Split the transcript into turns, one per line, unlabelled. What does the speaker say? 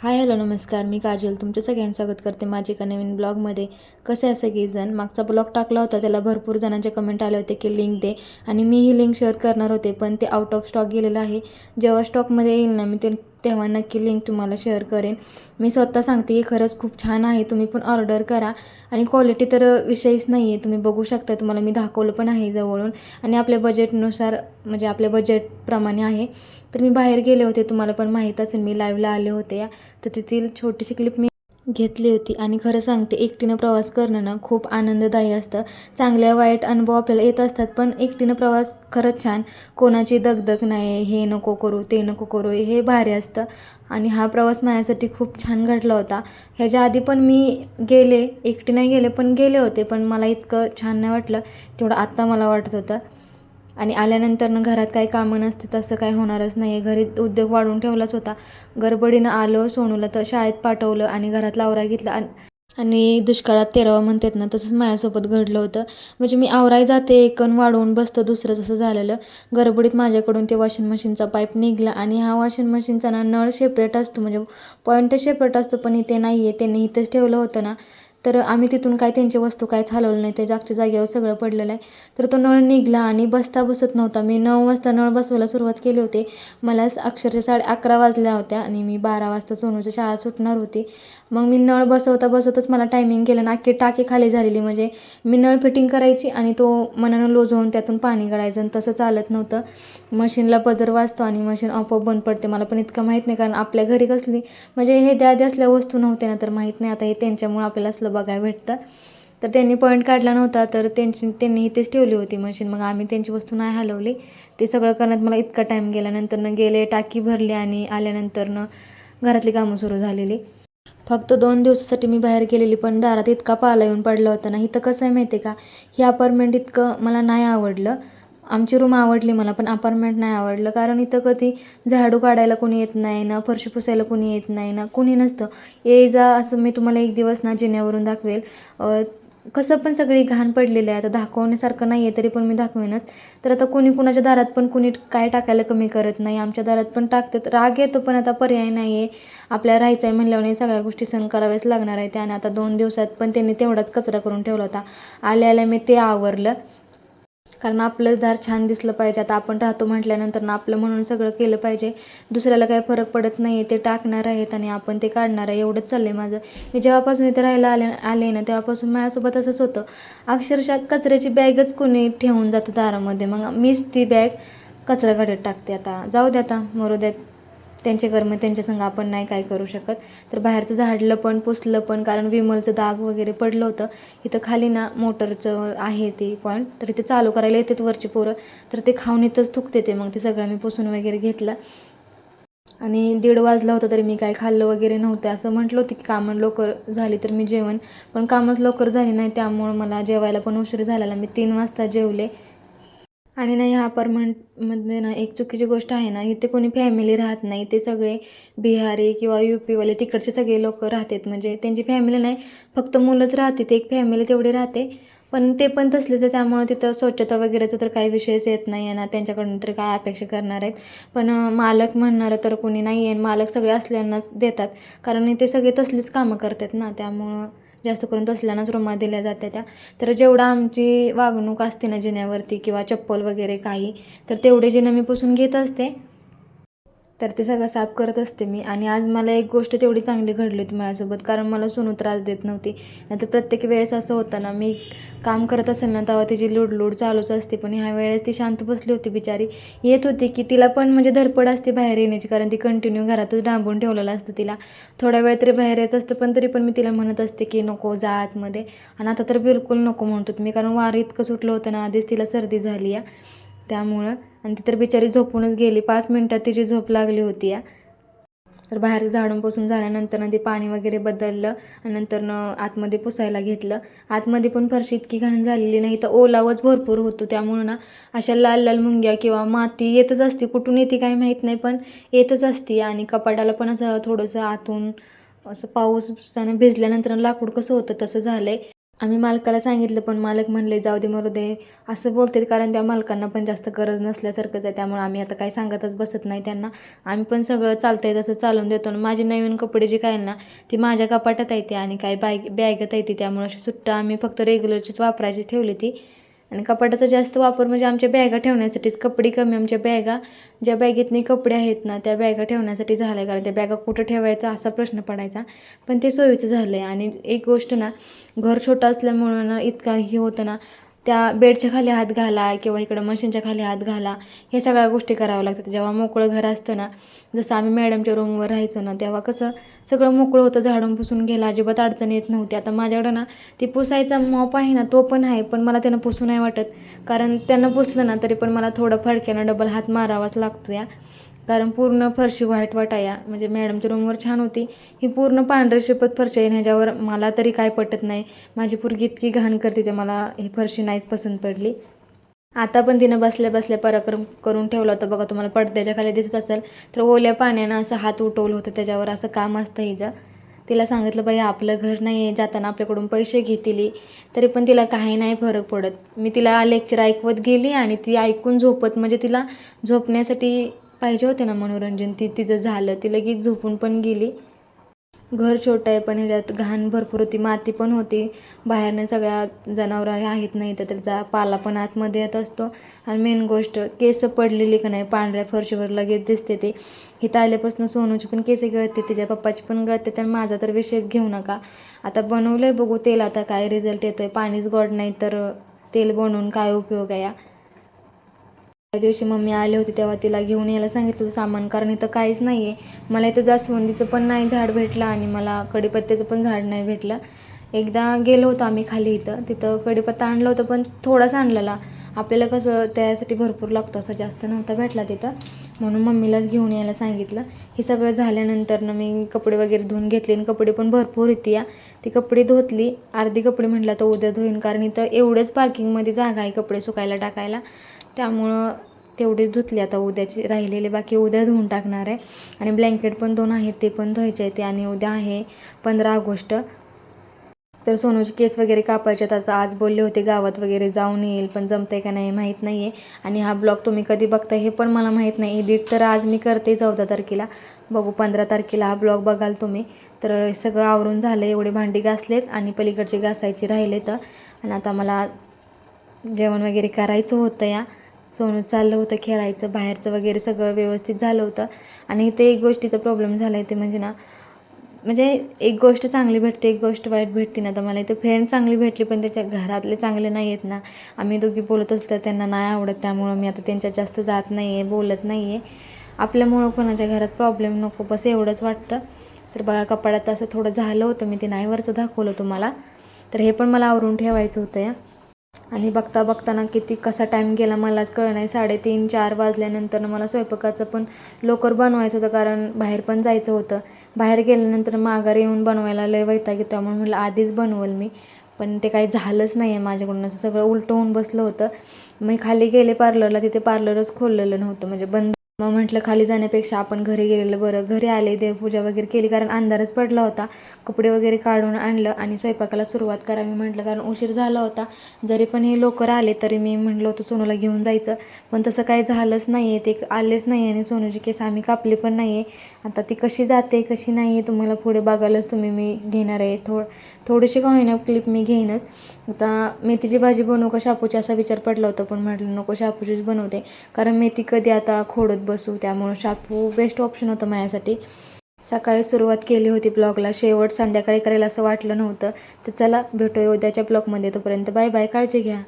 Hi hello नमस्कार. मी काजल. तुमचं सगळ्यांचं स्वागत करते माझे एका नवीन ब्लॉगमध्ये. कसे आहे सगळेजण मागचा ब्लॉग टाकला होता त्याला भरपूर जणांचे कमेंट आले होते की लिंक दे. आणि मी ही लिंक शेअर करणार होते पण ते आउट ऑफ स्टॉक गेलेलं आहे. जेव्हा स्टॉकमध्ये येईल ना मी ते तेव्हा नक्की लिंक तुम्हाला शेअर करेन. मी स्वतः सांगते की खरंच खूप छान आहे. तुम्ही पण ऑर्डर करा. आणि क्वालिटी तर विषयच नाही आहे तुम्ही बघू शकता. तुम्हाला मी दाखवलं पण आहे जवळून. आणि आपल्या बजेटनुसार म्हणजे आपल्या बजेटप्रमाणे आहे. तर मी बाहेर गेले होते. तुम्हाला पण माहीत असेल मी लाईव्हला आले होते. या तर तेथील छोटीशी क्लिप मी घेतली होती. आणि खरं सांगते एकटीनं प्रवास करणं ना खूप आनंददायी असतं. चांगल्या वाईट अनुभव आपल्याला येत असतात पण एकटीनं प्रवास खरंच छान. कोणाची दगदग नाही हे नको करू ते नको करू हे भारी असतं. आणि हा प्रवास माझ्यासाठी खूप छान घडला होता. ह्याच्या आधी पण मी गेले एकटी नाही गेले पण गेले होते पण मला इतकं छान नाही वाटलं तेवढं आत्ता मला वाटत होतं. आणि आल्यानंतर घरात काही कामं नसते तसं काही होणारच नाही आहे घरी उद्योग वाढवून ठेवलाच होता. गडबडीनं आलो सोनूला तर शाळेत पाठवलं आणि घरात लावरा घेतला. आणि आणि दुष्काळात तेरावं म्हणतात ना तसंच माझ्यासोबत घडलं होतं. म्हणजे मी आवराय जाते एकन वाढवून बसतं दुसरं तसं झालेलं. गडबडीत माझ्याकडून ते वॉशिंग मशीनचा पाईप निघला आणि हा वॉशिंग मशीनचा ना नळ सेपरेट असतो. म्हणजे पॉईंट सेपरेट असतो पण इथे नाही आहे त्यांनी इथंच ठेवलं होतं ना. तर आम्ही तिथून काय त्यांची वस्तू कायच हलवलं नाही. ते जागच्या जागेवर सगळं पडलेलं आहे. तर तो नळ निघला आणि बसता बसत नव्हता. मी नऊ वाजता नळ बसवायला सुरुवात केली होती. मला अक्षरशः साडे अकरा वाजल्या होत्या आणि मी बारा वाजता सोनूच्या शाळा सुटणार होती. मग मी नळ बसवता बसवतच मला टायमिंग केलं ना अख्खी टाकी खाली झालेली. म्हणजे मी नळ फिटिंग करायची आणि तो मनानं लोजवून होऊन त्यातून पाणी काढायचं आणि तसं चालत नव्हतं. मशीनला पजर वाजतो आणि मशीन आपोआप बंद पडते. मला पण इतकं माहीत नाही कारण आपल्या घरी कसली म्हणजे हे द्या असल्या वस्तू नव्हत्या ना तर माहीत नाही. आता हे त्यांच्यामुळे आपल्याला असलं बघायला भेटतं. तर त्यांनी पॉईंट काढला नव्हता तर त्यांची त्यांनी इथेच ठेवली होती मशीन मग आम्ही त्यांची वस्तू नाही हलवली. ते सगळं करण्यात मला इतका टाईम गेला. नंतरनं गेले टाकी भरली आणि आल्यानंतरनं घरातली कामं सुरू झालेली. फक्त दोन दिवसासाठी मी बाहेर गेलेली पण दारात इतका पाला येऊन पडला होता ना. इथं कसं आहे माहिती आहे का? ही अपार्टमेंट इतकं मला नाही आवडलं. आमची रूम आवडली मला पण अपार्टमेंट नाही आवडलं. कारण इथं कधी झाडू काढायला कोणी येत नाही ना फरशी पुसायला कोणी येत नाही ना कोणी नसतं. ये जा असं मी तुम्हाला एक दिवस ना जिन्यावरून दाखवेल. कसं पण सगळी घाण पडलेली आहे. आता दाखवण्यासारखं नाही आहे तरी पण मी दाखवेनच. तर आता कोणी कुणाच्या दारात पण कुणी काय टाकायला कमी करत नाही. आमच्या दारात पण टाकतात. राग येतो पण आता पर्याय नाही आहे आपल्याला राहायचं आहे म्हणल्यावर सगळ्या गोष्टी सहन कराव्याच लागणार आहे त्याने आता दोन दिवसात पण त्यांनी तेवढाच कचरा करून ठेवला होता. आल्या आल्या मी ते आवरलं. कारण आपलंच दार छान दिसलं पाहिजे. आता आपण राहतो म्हटल्यानंतर ना आपलं म्हणून सगळं केलं पाहिजे. दुसऱ्याला काही फरक पडत नाही आहे ते टाकणार आहेत आणि आपण ते काढणार आहे. एवढंच चाललं आहे माझं. मी जेव्हापासून इथे राहायला आले आले ना तेव्हापासून माझ्यासोबत असंच होतं. अक्षरशः कचऱ्याची बॅगच कोणी ठेवून जातं दारामध्ये. मग मीच ती बॅग कचरा गाड्यात टाकते आता. जाऊ दे आता मरू द्या त्यांचे कर्म त्यांच्या संग आपण नाही काय करू शकत. तर बाहेरचं झाडलं पण पुसलं पण कारण विमलचं दाग वगैरे पडलं होतं. इथं खाली ना मोटरचं आहे ते पण. तर इथे चालू करायला येतात वरची पोरं. तर ते खाऊन इथंच थुकते ते मग. ते सगळं मी पुसून वगैरे घेतलं. आणि दीड वाजला होता तरी मी काय खाल्लं वगैरे नव्हतं. असं म्हटलं होतं की कामं लवकर झाली तर मी जेवण. पण कामच लवकर झाली नाही त्यामुळं मला जेवायला पण उशीर झालेला. मी तीन वाजता जेवले. आणि ना ह्या अपार्टमेंटमध्ये ना एक चुकीची गोष्ट आहे ना इथे कोणी फॅमिली राहत नाही ते सगळे बिहारी किंवा यू पीवाले तिकडचे सगळे लोक राहतात. म्हणजे त्यांची फॅमिली नाही फक्त मुलंच राहते ते एक फॅमिली तेवढी राहते. पण ते पण तसले तर त्यामुळं तिथं स्वच्छता वगैरेचा तर काही विषयच येत नाही आहे ना त्यांच्याकडून तर काय अपेक्षा करणार आहेत. पण मालक म्हणणारं तर कोणी नाही आहे मालक सगळे असल्यांनाच देतात. कारण इथे सगळे तसलीच कामं करतात ना त्यामुळं जास्त करून तसल्यानाच रुमा दिल्या जात्या त्या. तर जेवढा आमची वागणूक असते ना जिन्यावरती किंवा चप्पल वगैरे काही तर तेवढे जिनं मी पुसून घेत असते. तर ते सगळं साफ करत असते मी. आणि आज मला एक गोष्ट तेवढी चांगली घडली होती माझ्यासोबत कारण मला सोनू त्रास देत नव्हती. नाहीतर प्रत्येक वेळेस असं होतं ना मी काम करत असेल ना तेव्हा तिची लूडलूड चालूच असते. पण ह्या वेळेस ती शांत बसली होती बिचारी. येत होती की तिला पण म्हणजे धडपड असते बाहेर येण्याची कारण ती कंटिन्यू घरातच डांबून ठेवलेलं असतं तिला. थोडा वेळ तरी बाहेर यायचं असतं पण तरी पण मी तिला म्हणत असते की नको जा आतमध्ये. आणि आता तर बिलकुल नको म्हणतो मी कारण वारं इतकं सुटलं होतं ना आधीच तिला सर्दी झाली आहे. त्यामुळं. आणि ती तर बिचारी झोपूनच गेली. पाच मिनटात तिची झोप लागली होती या. तर बाहेर झाडून पुसून झाल्यानंतर ते पाणी वगैरे बदललं आणि नंतरनं आतमध्ये पुसायला घेतलं. आतमध्ये पण फरशी इतकी घाण झालेली नाही तर ओलावच भरपूर होतो. त्यामुळं ना अशा लाल लाल मुंग्या किंवा माती येतच असते. कुठून येते काही माहीत नाही पण येतच असते. आणि कपाटाला पण असं थोडंसं आतून असं पाऊस भिजल्यानंतर लाकूड कसं होतं तसं झालं आहे आम्ही मालकाला सांगितलं पण मालक म्हणले जाऊ दे मरू दे. असं बोलतात कारण त्या मालकांना पण जास्त गरज नसल्यासारखंच आहे. त्यामुळे आम्ही आता काही सांगतच बसत नाही त्यांना. आम्ही पण सगळं चालतंय तसं चालून देतो. आणि माझी नवीन कपडे जी काय ना ती माझ्या कपाटात येते आणि काही बॅग बॅगत येते त्यामुळे अशी सुट्टा आम्ही फक्त रेग्युलरचीच वापरायची ठेवली ती आणि कपाटाचा जास्त वापर म्हणजे आमच्या बॅगा ठेवण्यासाठीच कपडे कमी आमच्या बॅगा ज्या बॅगेतनी कपडे आहेत ना त्या बॅगा ठेवण्यासाठी झालं आहे कारण त्या बॅगा कुठं ठेवायचा असा प्रश्न पडायचा. पण ते सोयीचं झालं आहे आणि एक गोष्ट ना घर छोटं असल्यामुळं ना इतका हे होतं ना त्या बेडच्या खाली हात घाला किंवा इकडं मशीनच्या खाली हात घाला हे सगळ्या गोष्टी कराव्या लागतात. जेव्हा मोकळं घर असतं ना जसं आम्ही मॅडमच्या रूमवर राहायचो ना तेव्हा कसं सगळं मोकळं होतं झाडून पुसून घ्यायला अजिबात अडचण येत नव्हती. आता माझ्याकडं ना ती पुसायचा मॉप आहे ना तो पण आहे पण मला त्यानं पुसू नाही वाटत. कारण त्यांना पुसलं ना तरी पण मला थोडं फडक्यानं डबल हात मारावाच लागतो या कारण पूर्ण फरशी व्हाईट वाटाया. म्हणजे मॅडमच्या रूमवर छान होती. ही पूर्ण पांढरी शिपत फरशी आहे ह्याच्यावर मला तरी काय पटत नाही. माझी पोरगी इतकी घाण करते ते मला ही फरशी नाहीच पसंत पडली. आता पण तिनं बसल्या बसल्या पराक्रम करून ठेवला होता. बघा तुम्हाला पडद्याच्या खाली दिसत असेल तर ओल्या पाण्यानं असं हात उठवलं होतं. त्याच्यावर असं काम असतं हिचं. तिला सांगितलं बाई आपलं घर नाही आहे जाताना आपल्याकडून पैसे घेतली. तरी पण तिला काही नाही फरक पडत. मी तिला लेक्चर ऐकवत गेली आणि ती ऐकून झोपत. म्हणजे तिला झोपण्यासाठी पाहिजे होते ना मनोरंजन. ती तिचं झालं. ती लगेच झोपून पण गेली. घर छोटं आहे पण ह्याच्यात घाण भरपूर होती. माती पण होती. बाहेरनं सगळ्या जनावरं आहेत नाही तर त्याचा पाला पण आतमध्ये येत असतो. आणि मेन गोष्ट केस पडलेली का नाही? पांढऱ्या फरशीवर लगेच दिसते ते. हिथं आल्यापासून सोनूची पण केस गळते. तिच्या पप्पाची पण गळते. आणि माझा तर विषयच घेऊ नका. आता बनवलं आहे बघू तेल. आता काय रिझल्ट येतो आहे पाणीच गोड नाही तर तेल बनवून काय उपयोग आहे या? त्या दिवशी मम्मी आले होते तेव्हा तिला घेऊन यायला सांगितलं सामान कारण इथं काहीच नाही आहे मला इथं जास्वंदीचं पण नाही झाड भेटलं आणि मला कडीपत्त्याचं पण झाड नाही भेटलं. एकदा गेलो होतो आम्ही खाली इथं. तिथं कडीपत्ता आणलं होतं पण थोडाच आणलेला. आपल्याला कसं त्यासाठी भरपूर लागतो असं जास्त नव्हता भेटला तिथं. म्हणून मम्मीलाच घेऊन यायला सांगितलं. हे सगळं झाल्यानंतर ना मी कपडे वगैरे धुवून घेतले आणि कपडे पण भरपूर होती या. ती कपडे धुतली. अर्धी कपडे म्हटलं तर उद्या धुईन कारण इथं एवढंच पार्किंगमध्ये जागा आहे कपडे सुकायला टाकायला. त्यामुळं तेवढेच धुतले आता उद्याची राहिलेले. बाकी उद्या धुवून टाकणार आहे. आणि ब्लँकेट पण दोन आहेत ते पण धुवायचे आहे ते आणि उद्या आहे पंधरा ऑगस्ट. तर सोनूचे केस वगैरे कापायचे तर आता आज बोलले होते गावात वगैरे जाऊन येईल पण जमतंय का नाही माहीत नाही आहे आणि हा ब्लॉग तुम्ही कधी बघताय हे पण मला माहीत नाही. एडिट तर आज मी करते चौदा तारखेला. बघू पंधरा तारखेला हा ब्लॉग बघाल तुम्ही. तर सगळं आवरून झालं एवढे भांडी घासलेत आणि पलीकडचे घासायचे राहिले तर आणि आता मला जेवण वगैरे करायचं होतं या. सोनू चाललं होतं खेळायचं बाहेरचं वगैरे सगळं व्यवस्थित झालं होतं. आणि इथे एक गोष्टीचा प्रॉब्लेम झाला आहे ते म्हणजे ना म्हणजे एक गोष्ट चांगली भेटते एक गोष्ट वाईट भेटते ना तर मला इथे फ्रेंड चांगली भेटली पण त्याच्या घरातले चांगले नाही आहेत ना. आम्ही दोघी बोलत असलं त्यांना नाही आवडत त्यामुळं मी आता त्यांच्यात जास्त जात नाही आहे बोलत नाही आहे आपल्यामुळं कोणाच्या घरात प्रॉब्लेम नको बस एवढंच वाटतं. तर बघा कपाडात असं थोडं झालं होतं मी ते नाही वरचं दाखवलं तुम्हाला. तर हे पण मला आवरून ठेवायचं होतं या. आणि बघता बघताना किती कसा टाईम गेला मलाच कळ नाही. साडेतीन चार वाजल्यानंतर मला स्वयंपाकाचं पण लवकर बनवायचं होतं कारण बाहेर पण जायचं होतं. बाहेर गेल्यानंतर माघारी येऊन बनवायला लय वैताग येतो. त्यामुळे म्हटलं आधीच बनवल मी. पण ते काही झालंच नाही आहे माझ्याकडून. असं सगळं उलटं होऊन बसलं होतं. मी खाली गेले पार्लरला तिथे पार्लरच खोललेलं नव्हतं. म्हणजे बंद मग म्हटलं खाली जाण्यापेक्षा आपण घरी गेलेलं बरं. घरी आले देवपूजा वगैरे केली कारण अंधारच पडला होता. कपडे वगैरे काढून आणलं आणि स्वयंपाकाला सुरुवात करावी म्हटलं कारण उशीर झाला होता. जरी पण हे लवकर आले तरी मी म्हटलं होतं सोनूला घेऊन जायचं. पण तसं काही झालंच नाही आहे ते आलेच नाही आहे आणि सोनूची केस आम्ही कापले पण नाही आहे आता ती कशी जाते कशी नाही आहे तुम्हाला पुढे बघायलाच तुम्ही मी घेणार आहे. थोड थोडीशी का होईना क्लिप मी घेईनच. आता मेथीची भाजी बनवू का शापूची? असा विचार पडला होता पण म्हटलं नको शापूचीच बनवते. कारण मेथी कधी आता खोडत बसू त्यामुळं शापू बेस्ट ऑप्शन होतं माझ्यासाठी. सकाळी सुरुवात केली होती ब्लॉगला शेवट संध्याकाळी करायला असं वाटलं नव्हतं. तर चला भेटूया उद्याच्या ब्लॉगमध्ये तोपर्यंत बाय बाय काळजी घ्या.